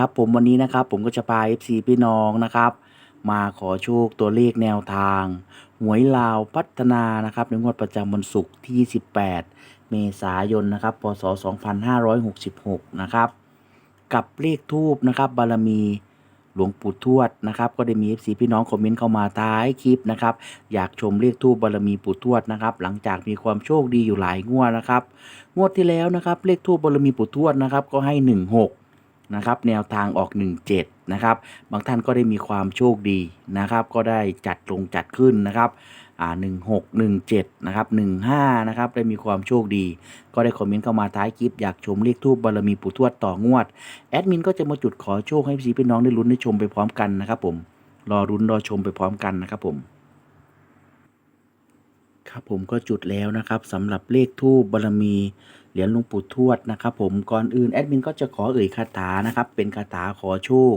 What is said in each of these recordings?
ครับผมวันนี้นะครับผมก็จะพา FC พี่น้องนะครับ มาขอโชคตัวเลขแนวทาง หวยลาวพัฒนานะครับในงวดประจำวันศุกร์ที่28เมษายนนะครับพศ 2566 นะครับกับเลขทูบนะครับบารมีหลวงปู่ทวดนะครับก็ได้มี FC พี่น้องคอมเมนต์เข้ามาท้ายคลิปนะครับอยากชมเลขทูบบารมีปู่ทวดนะครับหลังจากมีความโชคดีอยู่หลายงวดนะครับงวดที่แล้วนะครับเลขทูบบารมีปู่ทวดนะครับก็ให้ 16 นะครับแนวทางออก 17 นะครับ บางท่านก็ได้มีความโชคดีนะครับ ก็ได้จัดลงจัดขึ้นนะครับอ่า16 17 นะครับ 15 นะครับ ได้มีความโชคดี ก็ได้คอมเมนต์เข้ามาท้ายคลิป อยากชมเลขทูบบารมีปู่ทวดต่องวด แอดมินก็จะมาจุดขอโชคให้พี่พี่น้องได้ลุ้นได้ชมไปพร้อมกันนะครับผม รอรุ้นรอชมไปพร้อมกันนะครับผมครับผมก็จุดแล้วนะครับสำหรับเลขทูบบารมี เหรียญหลวงปู่ทวดนะครับผมก่อนอื่นแอดมินก็จะขอเอ่ยคาถานะครับ เป็นคาถาขอโชค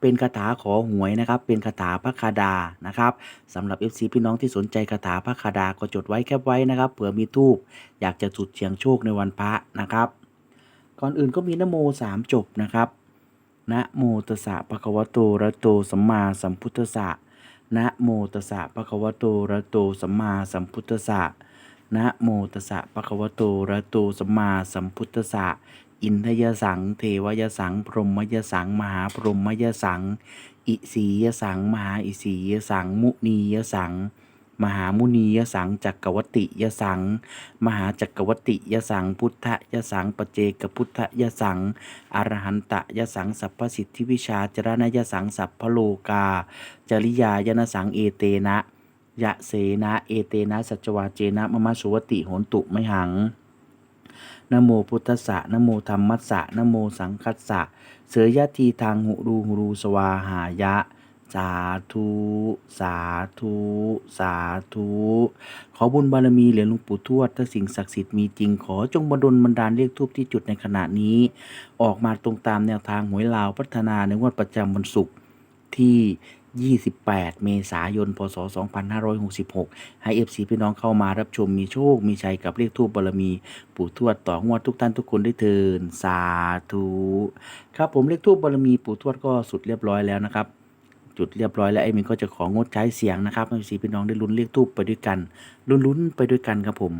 เป็นคาถาขอหวยนะครับ เป็นคาถาพระคาดานะครับสำหรับ FC พี่น้องที่สนใจคาถาพระคาดาก็จดไว้แคปไว้นะครับเผื่อมีทูบอยากจะจุดเสียงโชคในวันพระนะครับ ก่อนอื่นก็มีนโมสามจบนะครับนะโมตัสสะภะคะวะโตระโตสัมมาสัมพุทธัสสะนะโมตัสสะภะคะวะโตระหะโตสัมมาสัมพุทธัสสะ นะโมตัสสะภะคะวะโตระโตสัมมาสัมพุทธัสสะอินทยสัง เทวยสัง พรหมยสัง มหาพรหมยสัง อิสียสัง มหาอิสียสัง มุนียสัง มหามุนียสัง จักกวติยสัง มหาจักรวัตติยสัง พุทธยสังปเจกพุทธยสัง อรหันตะยสัง สัพพสิทธิวิชาจรณยสัง สัพพโลกา จริยายนสัง เอเตนะ ยะเสนะเอเตนะสัจวาเจนะมะมะสุวติโหนตุไมหังนโมพุทธสะนโมธรรมัสสะนโมสังคัสสะเสยยะทีทางหุรูหุรูสวาหายะ สาธุ สาธุ สาธุ ขอบุญบารมีเหรียญหลวงปู่ทวดถ้าสิ่งศักดิ์สิทธิ์มีจริงขอจงบันดลบันดาลเรียกทูบที่จุดในขณะนี้ ออกมาตรงตามแนวทางหวยลาวพัฒนาในงวดประจำวันศุกร์ที่ 28 เมษายน พศ 2566 ให้ FC พี่น้องเข้ามารับชมมีโชค มีชัยกับเรียกทูบบารมี ปู่ทวดต่องวดทุกท่านทุกคนได้เทินสาธุครับผมเรียกทูบบารมีปู่ทวดก็สุดเรียบร้อยแล้วนะครับ จุดเรียบร้อยแล้วไอ้มินก็จะของดใช้เสียงนะครับให้สีพี่น้องได้ลุ้นเรียกทูบไปด้วยกัน ลุ้นๆไปด้วยกันครับผม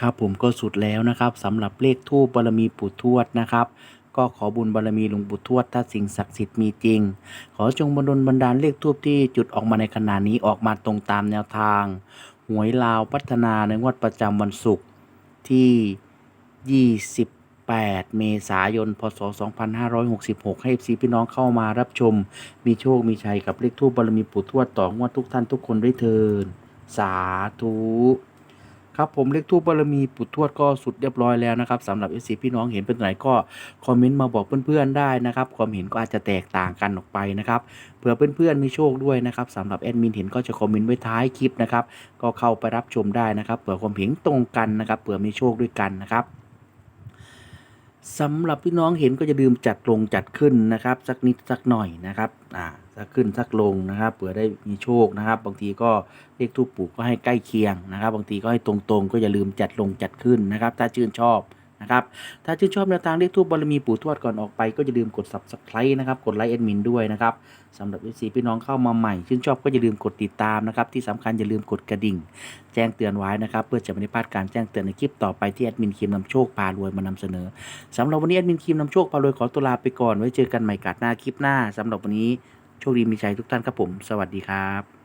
ครับผมก็สุดแล้วนะครับสำหรับเลขทูปบารมีปู่ทวดนะครับ ก็ขอบุญบารมีหลวงปู่ทวดถ้าสิ่งศักดิ์สิทธิ์มีจริง ขอจงบันดลบันดาลเลขทูปที่จุดออกมาในขณะนี้ออกมาตรงตามแนวทาง หวยลาวพัฒนาในงวดประจำวันศุกร์ที่28เมษายน พศ 2566 ให้ซีพี่น้องเข้ามารับชม มีโชค มีชัยกับเลขทูปบารมีปู่ทวดต่องวดทุกท่านทุกคนด้วยเทิน สาธุ ครับผมเลขทูปบารมีปุดทวดก็สุดเรียบร้อยแล้วนะครับสำหรับเอซีพี่น้องเห็นเป็นไหนก็คอมเมนต์มาบอกเพื่อนๆได้นะครับความเห็นก็อาจจะแตกต่างกันออกไปนะครับเผื่อเพื่อนๆมีโชคด้วยนะครับสำหรับแอดมินเห็นก็จะคอมเมนต์ไว้ท้ายคลิปนะครับก็เข้าไปรับชมได้นะครับเผื่อความเห็นตรงกันนะครับเผื่อมีโชคด้วยกันนะครับ สำหรับพี่น้องเห็นก็จะลืมจัดลงจัดขึ้นนะครับ สักนิดสักหน่อยนะครับอ่าสักขึ้นสักลงนะครับเผื่อได้มีโชคนะครับ บางทีก็เลขทูปปู่ก็ให้ใกล้เคียงนะครับ บางทีก็ให้ตรงๆ ก็อย่าลืมจัดลงจัดขึ้นนะครับ ถ้าชื่นชอบ นะครับ ถ้าชื่นชอบแนวทางเลขทูปบารมีปู่ทวดก่อนออกไปก็อย่าลืมกด subscribe นะครับ กดไลค์แอดมินด้วยนะครับสำหรับ FC พี่น้องเข้ามาใหม่ ชื่นชอบก็อย่าลืมกดติดตามนะครับ ที่สำคัญอย่าลืมกดกระดิ่ง แจ้งเตือนไว้นะครับ เพื่อจะไม่ได้พลาดการแจ้งเตือนในคลิปต่อไปที่แอดมินคิมนำโชคพารวยมานำเสนอสำหรับวันนี้แอดมินคิมนำโชคพารวยขอตัวลาไปก่อน ไว้เจอกันใหม่กัดหน้าคลิปหน้าสำหรับวันนี้โชคดีมีชัยทุกท่านครับผม สวัสดีครับ